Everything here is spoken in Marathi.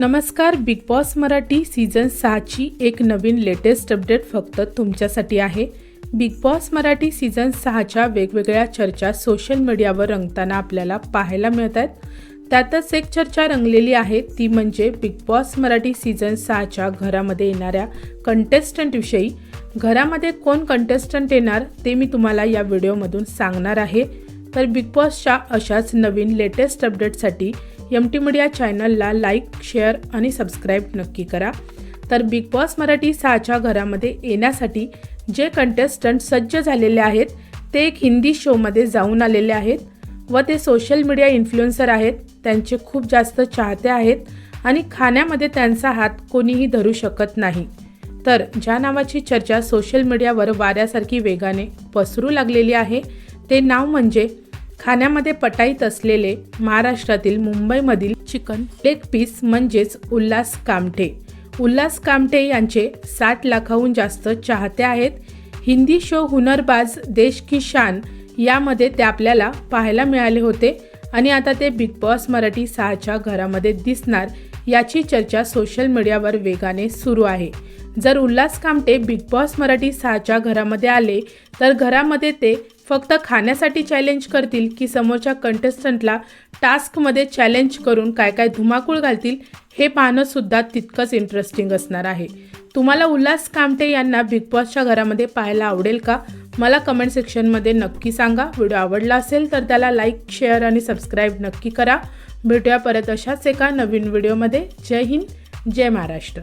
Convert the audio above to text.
नमस्कार बिग बॉस मराठी सीझन सहाची एक नवीन लेटेस्ट अपडेट फक्त तुमच्यासाठी आहे. बिग बॉस मराठी सीझन सहाच्या वेगवेगळ्या चर्चा सोशल मीडियावर रंगताना आपल्याला पाहायला मिळत आहेत त्यातच एक चर्चा रंगलेली आहे ती म्हणजे बिग बॉस मराठी सीझन सहाच्या घरामध्ये येणाऱ्या कंटेस्टंटविषयी घरामध्ये कोण कंटेस्टंट येणार ते मी तुम्हाला या व्हिडिओमधून सांगणार आहे. तर बिग बॉसच्या अशाच नवीन लेटेस्ट अपडेटसाठी एम टी मीडिया चॅनलला लाईक शेअर आणि सबस्क्राईब नक्की करा. तर बिग बॉस मराठी सहाच्या घरामध्ये येण्यासाठी जे कंटेस्टंट सज्ज झालेले आहेत ते एक हिंदी शोमध्ये जाऊन आलेले आहेत व ते सोशल मीडिया इन्फ्लुएन्सर आहेत. त्यांचे खूप जास्त चाहते आहेत आणि खाण्यामध्ये त्यांचा हात कोणीही धरू शकत नाही. तर ज्या नावाची चर्चा सोशल मीडियावर वाऱ्यासारखी वेगाने पसरू लागलेली आहे ते नाव म्हणजे खाण्यामध्ये पटाईत असलेले महाराष्ट्रातील मुंबईमधील चिकन लेग पीस म्हणजेच उल्हास कामठे. उल्हास कामठे यांचे साठ लाखाहून जास्त चाहते आहेत. हिंदी शो हुनरबाज देश की शान यामध्ये ते आपल्याला पाहायला मिळाले होते आणि आता ते बिग बॉस मराठी सहाच्या घरामध्ये दिसणार याची चर्चा सोशल मीडियावर वेगाने सुरू आहे. जर उल्हास कामटे बिग बॉस मराठी सहाच्या घरामध्ये आले तर घरामध्ये ते फक्त खाण्यासाठी चॅलेंज करतील की समोरच्या कंटेस्टंटला टास्कमध्ये चॅलेंज करून काय काय धुमाकूळ घालतील हे पाहणंसुद्धा तितकंच इंटरेस्टिंग असणार आहे. तुम्हाला उल्हास कामटे यांना बिग बॉसच्या घरामध्ये पाहायला आवडेल का? मला कमेंट सेक्शनमध्ये नक्की सांगा. व्हिडिओ आवडला असेल तर त्याला लाईक शेअर आणि सबस्क्राईब नक्की करा. भेटूया परत अशाच एका नवीन व्हिडिओमध्ये जय हिंद जय महाराष्ट्र.